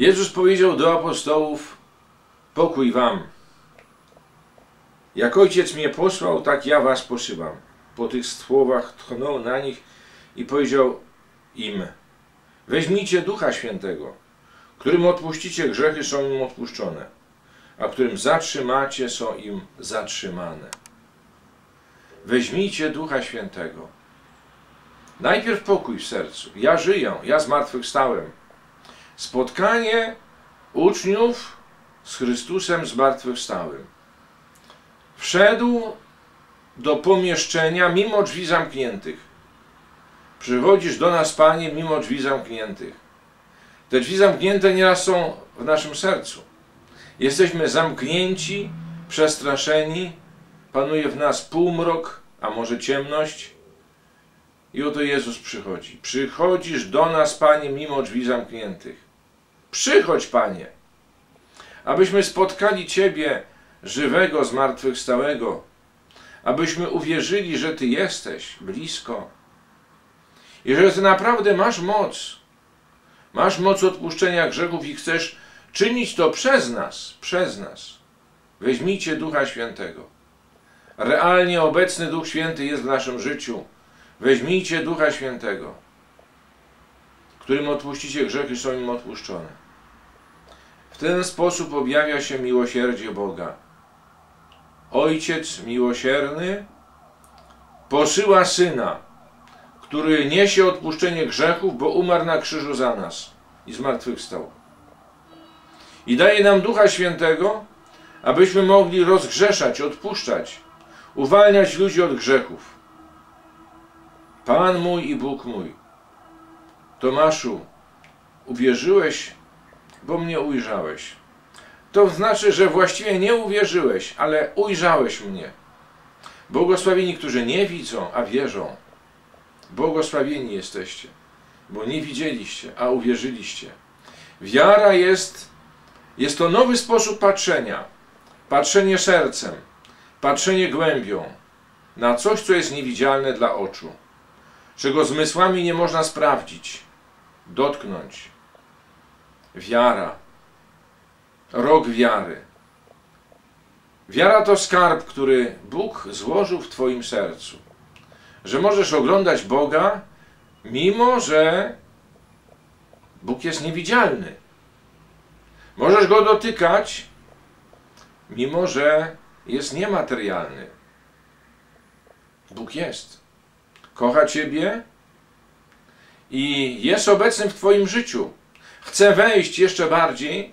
Jezus powiedział do apostołów: Pokój wam. Jak ojciec mnie posłał, tak ja was posyłam. Po tych słowach tchnął na nich i powiedział im: Weźmijcie ducha świętego, którym odpuścicie grzechy, są im odpuszczone, a którym zatrzymacie, są im zatrzymane. Weźmijcie ducha świętego. Najpierw pokój w sercu. Ja żyję, ja zmartwychwstałem. Spotkanie uczniów z Chrystusem zmartwychwstałym. Wszedł do pomieszczenia mimo drzwi zamkniętych. Przychodzisz do nas, Panie, mimo drzwi zamkniętych. Te drzwi zamknięte nieraz są w naszym sercu. Jesteśmy zamknięci, przestraszeni, panuje w nas półmrok, a może ciemność. I oto Jezus przychodzi. Przychodzisz do nas, Panie, mimo drzwi zamkniętych. Przychodź, Panie, abyśmy spotkali Ciebie, żywego, zmartwychwstałego, abyśmy uwierzyli, że Ty jesteś blisko i że Ty naprawdę masz moc. Masz moc odpuszczenia grzechów i chcesz czynić to przez nas, przez nas. Weźmijcie Ducha Świętego. Realnie obecny Duch Święty jest w naszym życiu. Weźmijcie Ducha Świętego, którym odpuścicie grzechy, są im odpuszczone. W ten sposób objawia się miłosierdzie Boga. Ojciec miłosierny posyła Syna, który niesie odpuszczenie grzechów, bo umarł na krzyżu za nas i zmartwychwstał. I daje nam Ducha Świętego, abyśmy mogli rozgrzeszać, odpuszczać, uwalniać ludzi od grzechów. Pan mój i Bóg mój. Tomaszu, uwierzyłeś, bo mnie ujrzałeś. To znaczy, że właściwie nie uwierzyłeś, ale ujrzałeś mnie. Błogosławieni, którzy nie widzą, a wierzą. Błogosławieni jesteście, bo nie widzieliście, a uwierzyliście. Wiara jest, jest to nowy sposób patrzenia. Patrzenie sercem, patrzenie głębią na coś, co jest niewidzialne dla oczu, czego zmysłami nie można sprawdzić, dotknąć. Wiara, rok wiary. Wiara to skarb, który Bóg złożył w Twoim sercu. Że możesz oglądać Boga, mimo że Bóg jest niewidzialny. Możesz go dotykać, mimo że jest niematerialny. Bóg jest. Kocha Ciebie i jest obecny w Twoim życiu. Chce wejść jeszcze bardziej,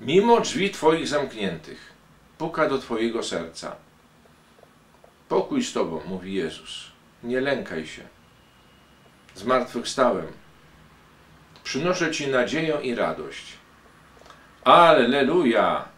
mimo drzwi Twoich zamkniętych. Puka do Twojego serca. Pokój z Tobą, mówi Jezus. Nie lękaj się. Zmartwychwstałem. Przynoszę Ci nadzieję i radość. Alleluja!